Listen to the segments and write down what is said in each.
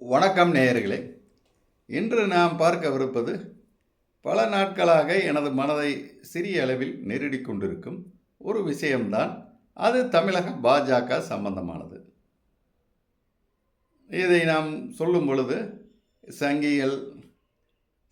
வணக்கம் நேயர்களே. இன்று நாம் பார்க்கவிருப்பது பல நாட்களாக எனது மனதை சிறிய அளவில் நெருடி கொண்டிருக்கும் ஒரு விஷயம்தான். அது தமிழக பாஜக சம்பந்தமானது. இதை நாம் சொல்லும் பொழுது சங்கியல்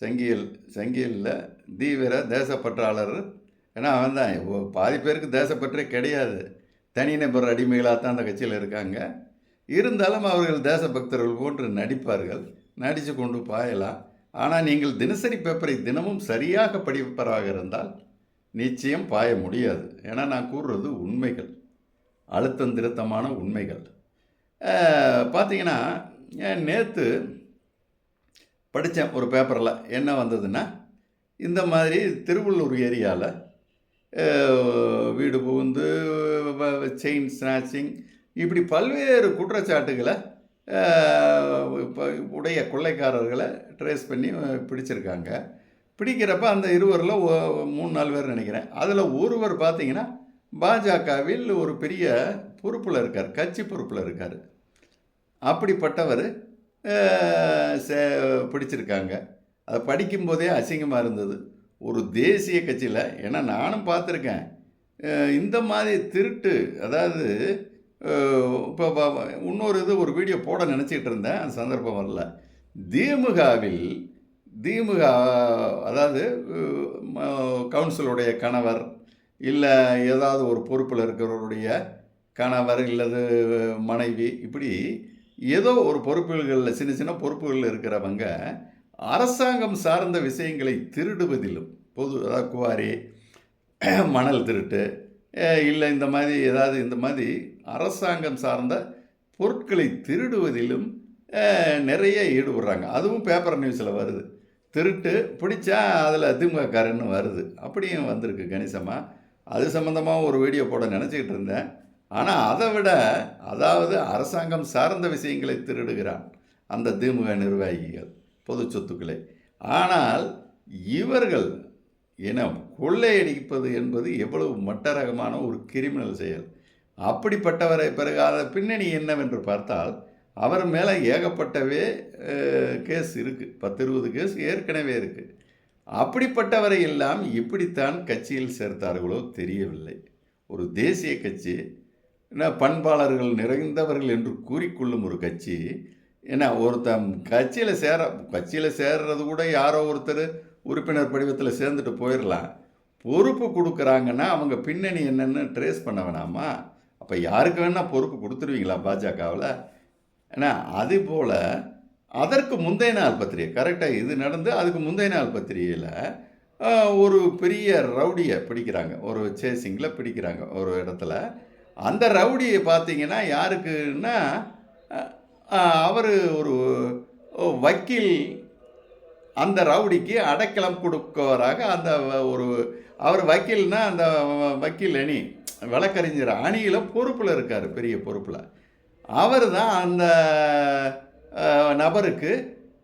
சங்கியல் சங்கியலில் தீவிர தேசப்பற்றாளர். ஏன்னா அவன் தான் பாதி பேருக்கு தேசப்பற்றே கிடையாது. தனிநபர் அடிமைகளாக தான் அந்த கட்சியில் இருக்காங்க. இருந்தாலும் அவர்கள் தேசபக்தர்கள் போன்று நடிப்பார்கள். நடித்து கொண்டு பாயலாம். ஆனால் நீங்கள் தினசரி பேப்பரை தினமும் சரியாக படிப்பவராக இருந்தால் நிச்சயம் பாய முடியாது. ஏன்னா நான் கூறுறது உண்மைகள். அழுத்தம் திருத்தமான உண்மைகள். பார்த்தீங்கன்னா நேற்று படித்தேன் ஒரு பேப்பரில் என்ன வந்ததுன்னா இந்த மாதிரி திருவள்ளூர் ஏரியாவில் வீடு புகுந்து செயின் ஸ்நாச்சிங் இப்படி பல்வேறு குற்றச்சாட்டுகளை இப்போ உடைய கொள்ளைக்காரர்களை ட்ரேஸ் பண்ணி பிடிச்சிருக்காங்க. பிடிக்கிறப்ப அந்த இருவரில் மூணு நாலு பேர் நினைக்கிறேன். அதில் ஒருவர் பார்த்தீங்கன்னா பாஜகவில் ஒரு பெரிய பொறுப்பில் இருக்கார் கட்சி பொறுப்பில் இருக்கார். அப்படிப்பட்டவர் பிடிச்சிருக்காங்க. அதை படிக்கும்போதே அசிங்கமாக இருந்தது. ஒரு தேசிய கட்சியில் ஏன்னா நானும் பார்த்துருக்கேன். இந்த மாதிரி திருட்டு அதாவது இப்போ இன்னொரு இது ஒரு வீடியோ போட நினச்சிக்கிட்டு இருந்தேன். அந்த சந்தர்ப்பம் வரல. திமுகவில் திமுக அதாவது கவுன்சிலுடைய கணவர் இல்லை ஏதாவது ஒரு பொறுப்பில் இருக்கிறவருடைய கணவர் இல்லது மனைவி இப்படி ஏதோ ஒரு பொறுப்புகளில் சின்ன சின்ன பொறுப்புகளில் இருக்கிறவங்க அரசாங்கம் சார்ந்த விஷயங்களை திருடுவதிலும் பொது அதாவது குவாரி மணல் திருட்டு இல்லை இந்த மாதிரி ஏதாவது இந்த மாதிரி அரசாங்கம் சார்ந்த பொருட்களை திருடுவதிலும் நிறைய ஈடுபடுறாங்க. அதுவும் பேப்பர் நியூஸில் வருது. திருட்டு பிடிச்சா அதில் திமுககாரன்னு வருது. அப்படியும் வந்திருக்கு கணிசமாக அது சம்மந்தமாக ஒரு வீடியோ போட நினச்சிக்கிட்டு இருந்தேன். ஆனால் அதை விட அதாவது அரசாங்கம் சார்ந்த விஷயங்களை திருடுகிறான் அந்த திமுக நிர்வாகிகள் பொது சொத்துக்களை. ஆனால் இவர்கள் இனம் கொள்ளையடிப்பது என்பது எவ்வளவு மட்டரகமான ஒரு கிரிமினல் செயல். அப்படிப்பட்டவரை பிறகு பின்னணி என்னவென்று பார்த்தால் அவர் மேலே ஏகப்பட்டவே கேஸ் இருக்குது பத்து இருபது கேஸ் ஏற்கனவே இருக்குது அப்படிப்பட்டவரை எல்லாம் இப்படித்தான் கட்சியில் சேர்த்தார்களோ தெரியவில்லை. ஒரு தேசிய கட்சி என்ன பண்பாளர்கள் நிறைந்தவர்கள் என்று கூறிக்கொள்ளும் ஒரு கட்சி என்ன ஒருத்தன் கட்சியில் சேர கட்சியில் சேர்றது கூட யாரோ ஒருத்தர் உறுப்பினர் படிவத்தில் சேர்ந்துட்டு போயிடலாம் பொறுப்பு கொடுக்குறாங்கன்னா அவங்க பின்னணி என்னென்னு ட்ரேஸ் பண்ண வேணாமா? அப்போ யாருக்கு வேணால் பொறுப்பு கொடுத்துருவீங்களா பாஜகவில்? ஏன்னா அது போல் அதற்கு முந்தைய நாள் பத்திரிகை கரெக்டாக இது நடந்து அதுக்கு முந்தைய நாள் பத்திரிகையில் ஒரு பெரிய ரவுடியை பிடிக்கிறாங்க. ஒரு சேசிங்கில் பிடிக்கிறாங்க ஒரு இடத்துல. அந்த ரவுடியை பார்த்தீங்கன்னா யாருக்குன்னா அவர் ஒரு வக்கீல் அந்த ரவுடிக்கு அடைக்கலம் கொடுக்கவராக அந்த ஒரு அவர் வக்கீல்னா அந்த வக்கீல் அணி வழக்கறிஞர் அணியில் பொறுப்பில் இருக்கார் பெரிய பொறுப்பில். அவர் தான் அந்த நபருக்கு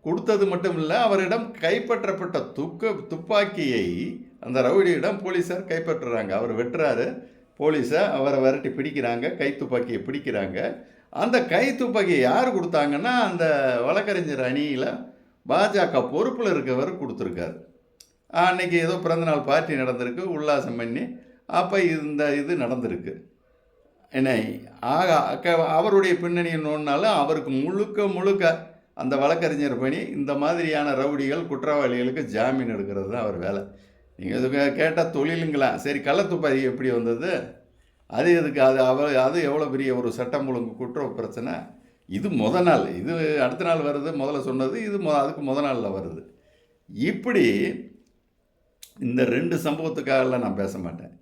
கொடுத்தது மட்டும் இல்லை அவரிடம் கைப்பற்றப்பட்ட துக்க துப்பாக்கியை அந்த ரவுடியிடம் போலீஸார் கைப்பற்றுறாங்க. அவர் வெட்டுறாரு போலீஸை அவரை விரட்டி பிடிக்கிறாங்க கை துப்பாக்கியை பிடிக்கிறாங்க. அந்த கை துப்பாக்கியை யார் கொடுத்தாங்கன்னா அந்த வழக்கறிஞர் அணியில் பாஜக பொறுப்பில் இருக்கவர் கொடுத்துருக்காரு. அன்னைக்கு ஏதோ பிறந்தநாள் பார்ட்டி நடந்திருக்கு உல்லாசம் பண்ணி அப்போ இந்த இது நடந்திருக்கு. என்ன ஆக அக்க- அவருடைய பின்னணியை நோன்னாலும் அவருக்கு முழுக்க முழுக்க அந்த வழக்கறிஞர் பணி இந்த மாதிரியான ரவுடிகள் குற்றவாளிகளுக்கு ஜாமீன் எடுக்கிறது தான் அவர் வேலை. நீங்கள் இது கேட்டால் தொழிலுங்களா? சரி கள்ளத்துப்பாதி எப்படி வந்தது? அது எதுக்கு? அது அவ அது எவ்வளோ பெரிய ஒரு சட்டம் ஒழுங்கு குற்ற பிரச்சனை? இது முத நாள். இது அடுத்த நாள் வருது முதல்ல சொன்னது இது மொ அதுக்கு முத நாளில் வருது. இப்படி இந்த ரெண்டு சம்பவத்துக்காகலாம் நான் பேச மாட்டேன்.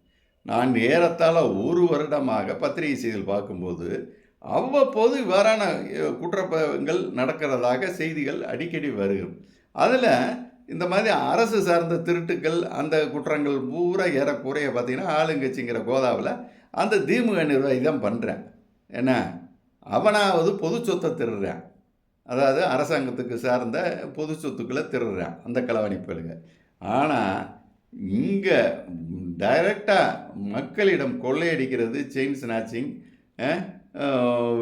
நான் ஏறத்தாழ ஒரு வருடமாக பத்திரிகை செய்தியில் பார்க்கும்போது அவ்வப்போது இவ்வாறான குற்றப்பங்கள் குற்றங்கள் நடக்கிறதாக செய்திகள் அடிக்கடி வருகும் அதில் இந்த மாதிரி அரசு சார்ந்த திருட்டுக்கள் அந்த குற்றங்கள் பூரா ஏறக்குறைய பார்த்திங்கன்னா ஆளுங்கட்சிங்கிற கோதாவில் அந்த திமுக நிர்வாகி தான் பண்ணுறேன். என்ன? அவனாவது பொது சொத்தை திருடுறான். அதாவது அரசாங்கத்துக்கு சார்ந்த பொது சொத்துக்களை திருடுறான். அந்த களவணிப்புகளுங்க ஆனால் இங்கே டைரக்டாக மக்களிடம் கொள்ளையடிக்கிறது செயின் ஸ்நாச்சிங்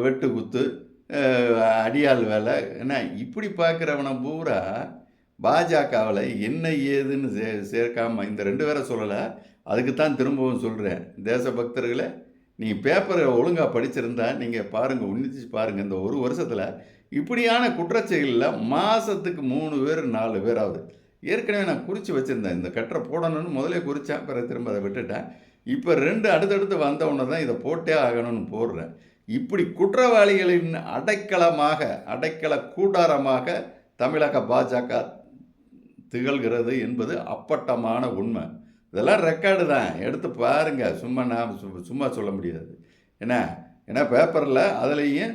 வெட்டு குத்து அடியாள் வேலை. ஏன்னா இப்படி பார்க்குறவனை பூரா பாஜகவில் என்ன ஏதுன்னு சே சேர்க்காமல் இந்த ரெண்டு பேரை சொல்லலை அதுக்கு தான் திரும்பவும் சொல்கிறேன் தேசபக்தர்களை நீங்கள் பேப்பரை ஒழுங்காக படிச்சிருந்தா நீங்கள் பாருங்கள் உன்னிச்சு பாருங்கள் இந்த ஒரு வருஷத்தில் இப்படியான குற்றச்செயலில் மாதத்துக்கு மூணு பேர் நாலு பேராவது. ஏற்கனவே நான் குறித்து வச்சுருந்தேன். இந்த கட்டரை போடணும்னு முதலே குறித்தேன் பிறகு திரும்ப அதை விட்டுட்டேன். இப்போ ரெண்டு அடுத்தடுத்து வந்த உடனே தான் இதை போட்டே ஆகணும்னு போடுறேன். இப்படி குற்றவாளிகளின் அடைக்கலமாக அடைக்கல கூடாரமாக தமிழக பாஜக திகழ்கிறது என்பது அப்பட்டமான உண்மை. இதெல்லாம் ரெக்கார்டு தான். எடுத்து பாருங்கள் சும்மா நான் சும்மா சொல்ல முடியாது. என்ன? ஏன்னா பேப்பரில் அதுலேயும்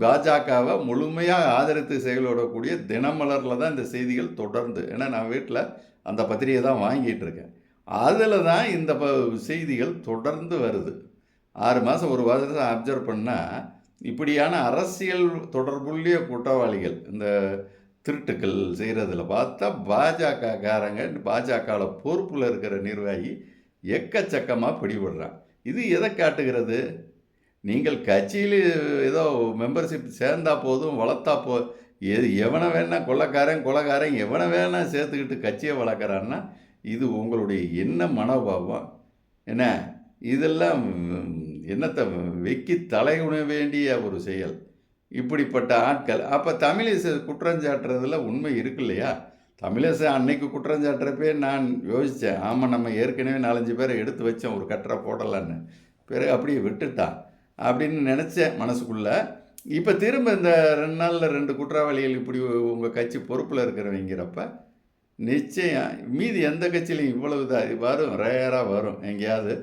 பாஜகவை முழுமையாக ஆதரித்து செயலோடக்கூடிய தினமலரில் தான் இந்த செய்திகள் தொடர்ந்து. ஏன்னா நான் வீட்டில் அந்த பத்திரிகை தான் வாங்கிட்டு இருக்கேன். அதில் தான் இந்த ப செய்திகள் தொடர்ந்து வருது. ஆறு மாதம் ஒரு வருஷம் அப்சர்வ் பண்ணால் இப்படியான அரசியல் தொடர்புள்ள குற்றவாளிகள் இந்த திருட்டுக்கள் செய்கிறதுல பார்த்தா பாஜக காரங்க பாஜகவில் பொறுப்பில் இருக்கிற நிர்வாகி எக்கச்சக்கமாக பிடிபடுறான். இது எதை காட்டுகிறது? நீங்கள் கட்சியில் ஏதோ மெம்பர்ஷிப் சேர்ந்தா போதும் வளர்த்தா போ எது எவனை வேணால் கொள்ளக்காரன் கொலக்காரன் எவனை வேணால் சேர்த்துக்கிட்டு கட்சியை வளர்க்குறான்னா இது உங்களுடைய என்ன மனோபாவம்? என்ன? இதெல்லாம் என்னத்தை வெக்கி தலைகுண வேண்டிய ஒரு செயல். இப்படிப்பட்ட ஆட்கள் அப்போ தமிழிசை குற்றஞ்சாட்டுறதுல உண்மை இருக்கு இல்லையா? தமிழிசை அன்னைக்கு குற்றஞ்சாட்டுறப்பே நான் யோசித்தேன் ஆமாம் நம்ம ஏற்கனவே நாலஞ்சு பேரை எடுத்து வச்சோம் ஒரு கட்டரை போடலான்னு. பிறகு அப்படியே விட்டுட்டான். அப்படின்னு நினச்சேன் மனசுக்குள்ளே. இப்போ திரும்ப இந்த ரெண்டு நாளில் ரெண்டு குற்றவாளிகள் இப்படி உங்கள் கட்சி பொறுப்பில் இருக்கிறவங்கிறப்ப நிச்சயம் மீதி எந்த கட்சியிலையும் இவ்வளவு தான் வரும் ரேராக வரும். எங்கேயாவது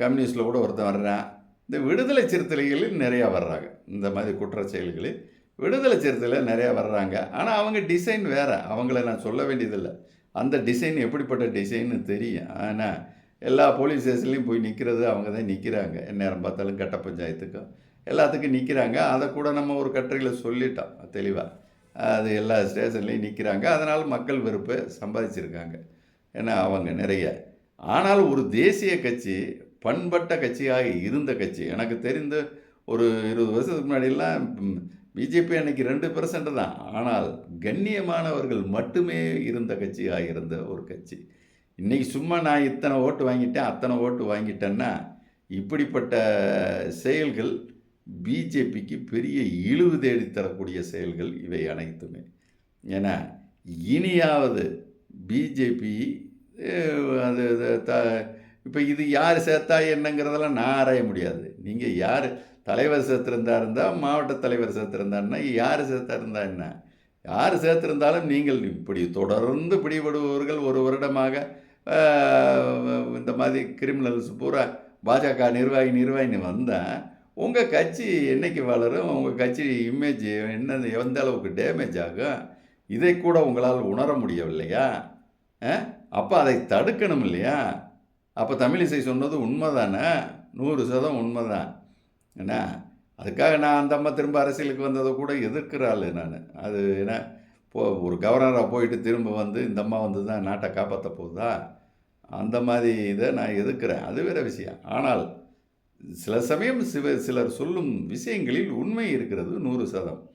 கம்யூனிஸ்டில் கூட ஒருத்தன் வர்றான். இந்த விடுதலை சிறுத்தைகளில் நிறையா வர்றாங்க. இந்த மாதிரி குற்ற செயல்களில் விடுதலை சிறுத்தையில் நிறையா வர்றாங்க. ஆனால் அவங்க டிசைன் வேறு. அவங்கள நான் சொல்ல வேண்டியதில்லை. அந்த டிசைன் எப்படிப்பட்ட டிசைன்னு தெரியும். ஆனால் எல்லா போலீஸ் ஸ்டேஷன்லேயும் போய் நிற்கிறது அவங்க தான் நிற்கிறாங்க நேரம் பார்த்தாலும் கட்ட பஞ்சாயத்துக்கும் எல்லாத்துக்கும் நிற்கிறாங்க அதை கூட நம்ம ஒரு கட்டுரையில் சொல்லிட்டோம் தெளிவாக அது எல்லா ஸ்டேஷன்லேயும் நிற்கிறாங்க அதனால் மக்கள் வெறுப்பை சம்பாதிச்சிருக்காங்க. ஏன்னா அவங்க நிறைய. ஆனால் ஒரு தேசிய கட்சி பண்பட்ட கட்சியாக இருந்த கட்சி எனக்கு தெரிந்த ஒரு இருபது வருஷத்துக்கு முன்னாடியெல்லாம் பிஜேபி அன்னைக்கு ரெண்டு பெர்சன்ட் தான். ஆனால் கண்ணியமானவர்கள் மட்டுமே இருந்த கட்சியாக இருந்த ஒரு கட்சி. இன்றைக்கி சும்மா நான் இத்தனை ஓட்டு வாங்கிட்டேன் அத்தனை ஓட்டு வாங்கிட்டேன்னா இப்படிப்பட்ட செயல்கள் பிஜேபிக்கு பெரிய இழிவு தேடி தரக்கூடிய செயல்கள் இவை அனைத்துமே. ஏன்னா இனியாவது பிஜேபி அது த இப்போ இது யார் சேர்த்தா என்னங்கிறதெல்லாம் நான் ஆராய முடியாது. நீங்கள் யார் தலைவர் சேர்த்துருந்தா இருந்தால் மாவட்ட தலைவர் சேர்த்துருந்தாருன்னா யார் சேர்த்தா இருந்தா என்ன? யார் சேர்த்திருந்தாலும் நீங்கள் இப்படி தொடர்ந்து பிடிபடுபவர்கள் ஒரு வருடமாக இந்த மாதிரி கிரிமினல்ஸ் பூரா பாஜக நிர்வாகி நிர்வாகின்னு வந்தால் உங்கள் கட்சி என்றைக்கு வளரும்? உங்கள் கட்சி இமேஜ் என்ன எந்த அளவுக்கு டேமேஜ் ஆகும்? இதை கூட உங்களால் உணர முடியவில்லையா? அப்போ அதை தடுக்கணும் இல்லையா? அப்போ தமிழிசை சொன்னது உண்மைதானே? நூறு சதம் உண்மை தான் என்ன? அதுக்காக நான் அந்த அம்மா திரும்ப அரசியலுக்கு வந்ததை கூட எதிர்க்கிறாள் நான். அது என்ன? போ ஒரு கவர்னராக போயிட்டு திரும்ப வந்து இந்த அம்மா வந்து தான் நாட்டை காப்பாற்ற போகுதா? அந்த மாதிரி இதை நான் எதிர்க்கிறேன். அது வேற விஷயம். ஆனால் சில சமயம் சிவ சிலர் சொல்லும் விஷயங்களில் உண்மை இருக்கிறது நூறு சதம்.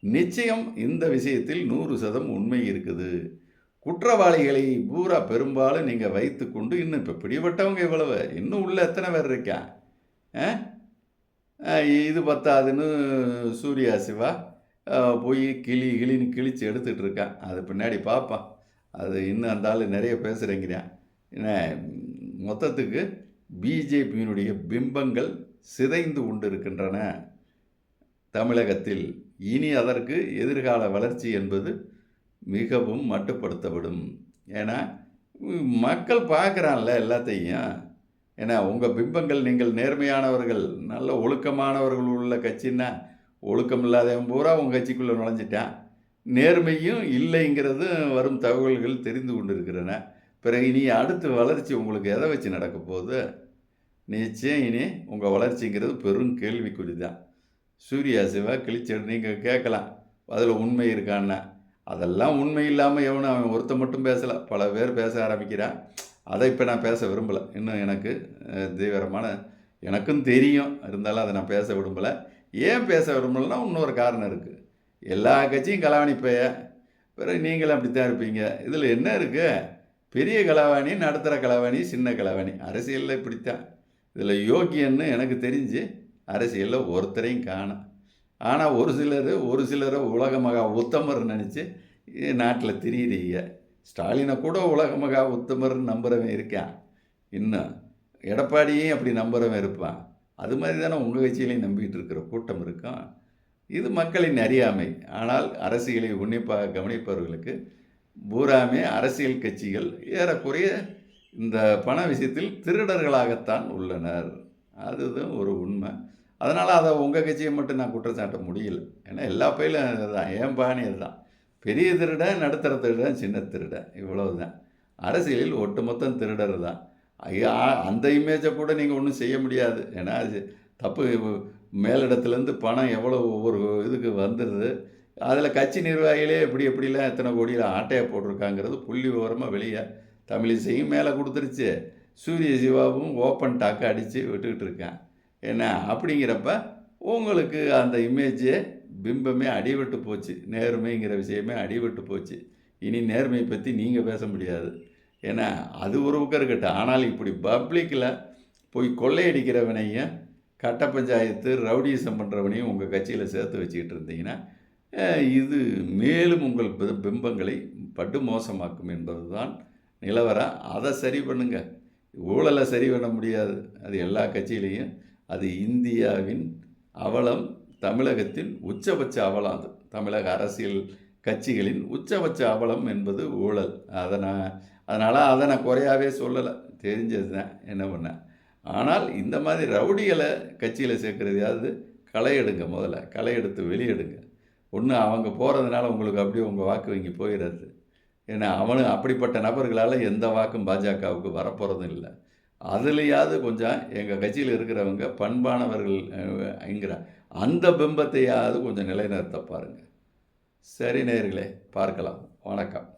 நிச்சயம் இந்த விஷயத்தில் நூறு சதம் உண்மை இருக்குது. குற்றவாளிகளை பூரா பெரும்பாலும் நீங்கள் வைத்துக்கொண்டு இன்னும் இப்போ பிடிபட்டவங்க இவ்வளவு. இன்னும் உள்ளே எத்தனை பேர் இருக்கா? ஆ? இது பத்தாதுன்னு சூர்யா சிவா. போய் கிளி கிளின்னு கிழிச்சு எடுத்துகிட்டு இருக்கான் அது பின்னாடி பார்ப்பான் அது இன்னும் அந்த ஆள் நிறைய பேசுகிறேங்கிறான் என்ன மொத்தத்துக்கு பிஜேபியினுடைய பிம்பங்கள் சிதைந்து கொண்டு இருக்கின்றன தமிழகத்தில் இனி அதற்கு எதிர்கால வளர்ச்சி என்பது மிகவும் மட்டுப்படுத்தப்படும். ஏன்னா மக்கள் பார்க்குறான்ல எல்லாத்தையும். ஏன்னா உங்கள் பிம்பங்கள் நீங்கள் நேர்மையானவர்கள் நல்ல ஒழுக்கமானவர்கள் உள்ள கட்சின்னா ஒழுக்கம் இல்லாதவன் பூரா உங்கள் கட்சிக்குள்ளே நுழைஞ்சிட்டான். நேர்மையும் இல்லைங்கிறதும் வரும் தகவல்கள் தெரிந்து கொண்டிருக்கிறன. பிறகு இனி அடுத்த வளர்ச்சி உங்களுக்கு எதை வச்சு நடக்க போகுது? நிச்சயம் இனி உங்கள் வளர்ச்சிங்கிறது பெரும் கேள்விக்குறி தான் சூர்யா சிவா கிழிச்செடு நீங்கள் கேட்கலாம். அதில் உண்மை இருக்கான்னா. அதெல்லாம் உண்மை இல்லாமல் எவனும் அவன் ஒருத்தன் மட்டும் பேசலை. பல பேர் பேச ஆரம்பிக்கிறான் அதை இப்போ நான் பேச விரும்பலை. இன்னும் எனக்கு தீவிரமான எனக்கும் தெரியும். இருந்தாலும் அதை நான் பேச விரும்பலை. ஏன் பேச விரும்பலன்னா இன்னொரு காரணம் இருக்குது எல்லா கட்சியும் கலாவணி பைய பிறகு நீங்களும் அப்படித்தான் இருப்பீங்க. இதில் என்ன இருக்குது பெரிய கலாவாணி நடுத்தர கலாவாணி சின்ன கலாவாணி. அரசியலில் இப்படித்தான். இதில் யோக்கியன்னு எனக்கு தெரிஞ்சு அரசியலில் ஒருத்தரையும் காணும். ஆனால் ஒரு சிலர் ஒரு சிலரை உலக மகா உத்தமர் நினச்சி நாட்டில் திரியிறீங்க. ஸ்டாலினை கூட உலக மகா உத்தமர்னு நம்புறவன் இருக்கான். இன்னும் எடப்பாடியும் அப்படி நம்புகிறவன் இருப்பான். அது மாதிரி தானே உங்கள் கட்சியிலையும் நம்பிக்கிட்டு இருக்கிற கூட்டம் இருக்கும் இது மக்களின் அறியாமை. ஆனால் அரசியலை உன்னிப்பாக கவனிப்பவர்களுக்கு பூராமே அரசியல் கட்சிகள் ஏறக்குறைய இந்த பண விஷயத்தில் திருடர்களாகத்தான் உள்ளனர். அதுதான் ஒரு உண்மை. அதனால் அதை உங்கள் கட்சியை மட்டும் நான் குற்றம் சாட்ட முடியல. ஏன்னா எல்லா பயிலும் அதுதான். ஏன் பாணி அதுதான்? பெரிய திருடன் நடுத்தர திருடன் சின்ன திருடன் இவ்வளவு தான் அரசியலில் ஒட்டுமொத்தம் திருடர் தான். அந்த இமேஜை கூட நீங்கள் ஒன்றும் செய்ய முடியாது. ஏன்னா அது தப்பு. மேலிடத்துலேருந்து பணம் எவ்வளோ ஒவ்வொரு இதுக்கு வந்துடுது அதில் கட்சி நிர்வாகிகளே எப்படி எப்படிலாம் எத்தனை கோடியில் ஆட்டையை போட்டிருக்காங்கிறது புள்ளி விவரமாக வெளியே தமிழிசையும் மேலே கொடுத்துருச்சு. சூரிய சிவாவும் ஓப்பன் டாக்கு அடித்து விட்டுக்கிட்டு இருக்கேன். என்ன? அப்படிங்கிறப்ப உங்களுக்கு அந்த இமேஜே பிம்பமே அடிபட்டு போச்சு. நேர்மைங்கிற விஷயமே அடிபட்டு போச்சு. இனி நேர்மையை பற்றி நீங்கள் பேச முடியாது. ஏன்னா அது ஒரு பக்கம் இருக்கட்டும். ஆனால் இப்படி பப்ளிக்கில் போய் கொள்ளையடிக்கிறவனையும் கட்ட பஞ்சாயத்து ரவுடிசம் பண்ணுறவனையும் உங்கள் கட்சியில் சேர்த்து வச்சுக்கிட்டு இருந்தீங்கன்னா இது மேலும் உங்கள் பிம்பங்களை படு மோசமாக்கும் என்பது தான் நிலவரம். அதை சரி பண்ணுங்க. ஊழலை சரி பண்ண முடியாது. அது எல்லா கட்சியிலையும். அது இந்தியாவின் அவலம் தமிழகத்தின் உச்சபட்ச அவலம் அது. தமிழக அரசியல் கட்சிகளின் உச்சபட்ச அவலம் என்பது ஊழல். அதை நான் அதனால் அதை நான் குறையாவே சொல்லலை. தெரிஞ்சது தான் என்ன பண்ண? ஆனால் இந்த மாதிரி ரவுடிகளை கட்சியில் சேர்க்குறதையாவது களை எடுங்க முதல்ல. களை எடுத்து வெளியெடுங்க. ஒன்று அவங்க போகிறதுனால உங்களுக்கு அப்படியே உங்கள் வாக்கு வங்கி போயிடுறது ஏன்னா அவனு அப்படிப்பட்ட நபர்களால் எந்த வாக்கும் பாஜகவுக்கு வரப்போகிறதும் இல்லை. அதுலேயாவது கொஞ்சம் எங்கள் கட்சியில் இருக்கிறவங்க பண்பானவர்கள் என்கிற அந்த பிம்பத்தையாவது கொஞ்சம் நிலைநிறுத்த பாருங்கள் சரி நேர்களே பார்க்கலாம். வணக்கம்.